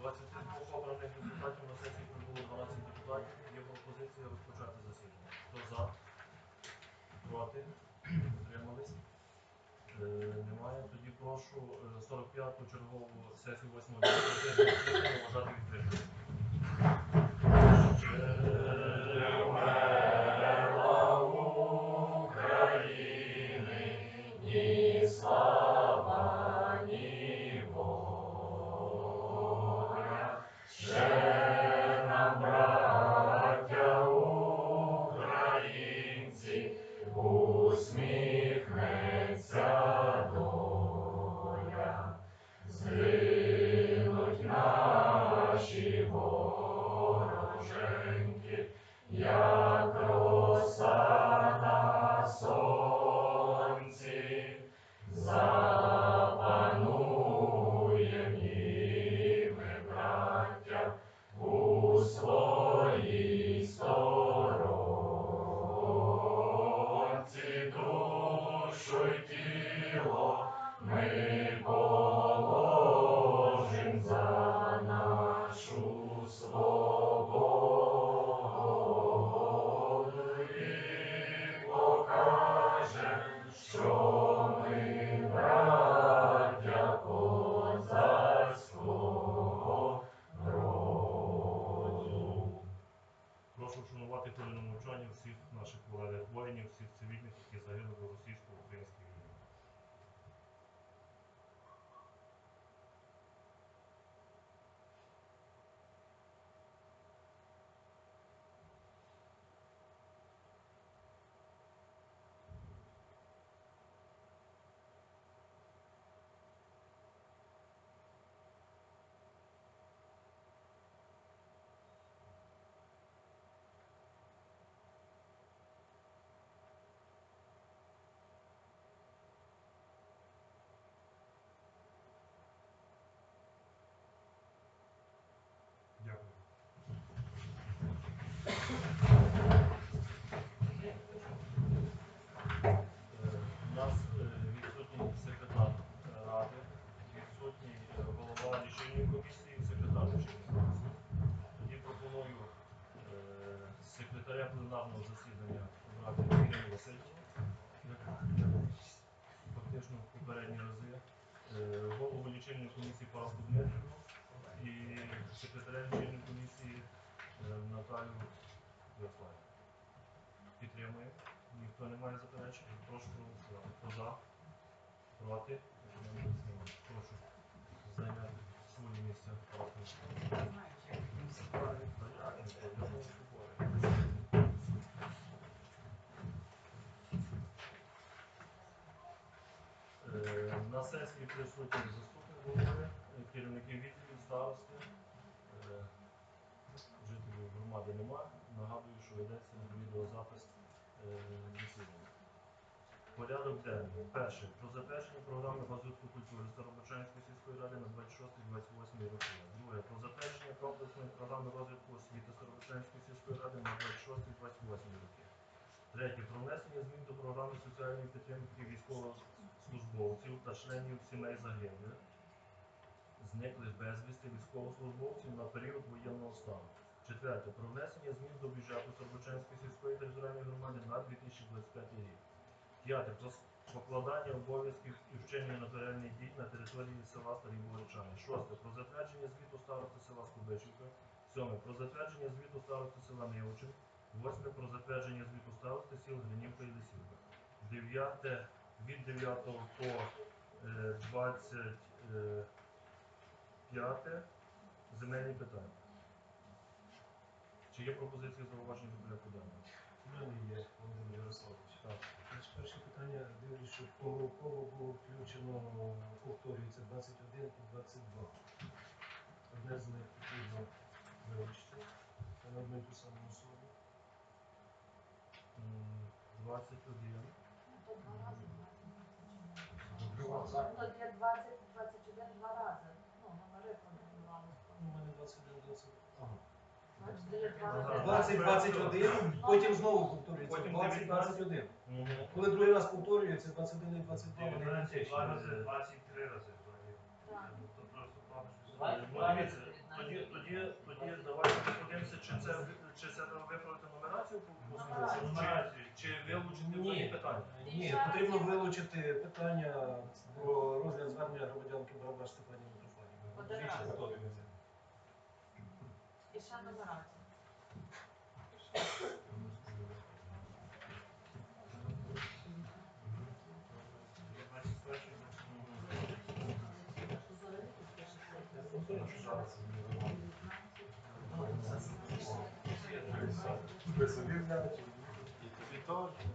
22 обраних депутатів на сесії прибуло 12 депутатів. Є пропозиція розпочати засідання. Хто за? Проти? Утримались? Е, Немає. Тоді прошу е, 45-ту чергову сесію 8-го вважати відкритою. in a while. Секретаря пленарного засідання обрати Ірину Васильівну, фактично в попередні рази, е, голову лічильної комісії Параску Дмитрівну і секретаря лічильної комісії е, Наталю Ярославівну. Підтримуємо. Ніхто не має заперечень. Прошу проголосувати. Хто за? Проти? Прошу зайняти свої місця. Та як ніхто? Я можу поборити. Е, На сесії присутні заступник голови, керівники відділів, старости. Е, Жителів громади немає. Нагадую, що ведеться відеозапис е, засідання. Порядок денний. Перше. Про затвердження програми розвитку культури Старобачанської сільської ради на 26-28 роки. Друге. Про затвердження комплексної програми розвитку освіти Старобачанської сільської ради на 26-28 роки. Третє. Про внесення змін до програми соціальної підтримки військовослужбовців та членів сімей загиблих, зниклих безвісти військовослужбовців на період воєнного стану. Четверте. Про внесення змін до бюджету Сорбочанської сільської територіальної громади на 2025 рік. П'яте. Про покладання обов'язків і вчинення нотаріальних дій на території села Старі Боричани. Шосте. Про затвердження звіту старости села Скобичівка. Сьоме. Про затвердження звіту старости села Мілчин. Восьме. Про затвердження звіту старости сіл Гринівка і Лисівка. Дев'яте. Від 9 по е, 25 земельні питання. Чи є пропозиції зауваження до порядку денного? У мене є Володимир Ярославович. Так. Значить, перше питання, дивлюсь, що помилково було включено, повторюється 21 і 22. Одне з них потрібно вилучити. Це на одну і ту саму особу. М, 21. То два рази, Два рази. Ну, для 20, 21 два рази. Ну, номери. Ну, У мене 21, 20. Ага. Значить, для два рази. 20, 21, потім знову повторюється. Потім 20, 21. Мгм. Коли другий раз повторюється, 21 і 22 вони 19, ідентичні. рази, 23 рази. Так. То просто Ну, дивіться, тоді, тоді, тоді давайте подивимося, чи це, чи це виправити номера, питання. Ні, потрібно вилучити питання про розгляд звернення громадянки Барабаш Стефанії Митрофанівни. Один Більше раз. готові. І ще нумерація. І тобі теж. Значить,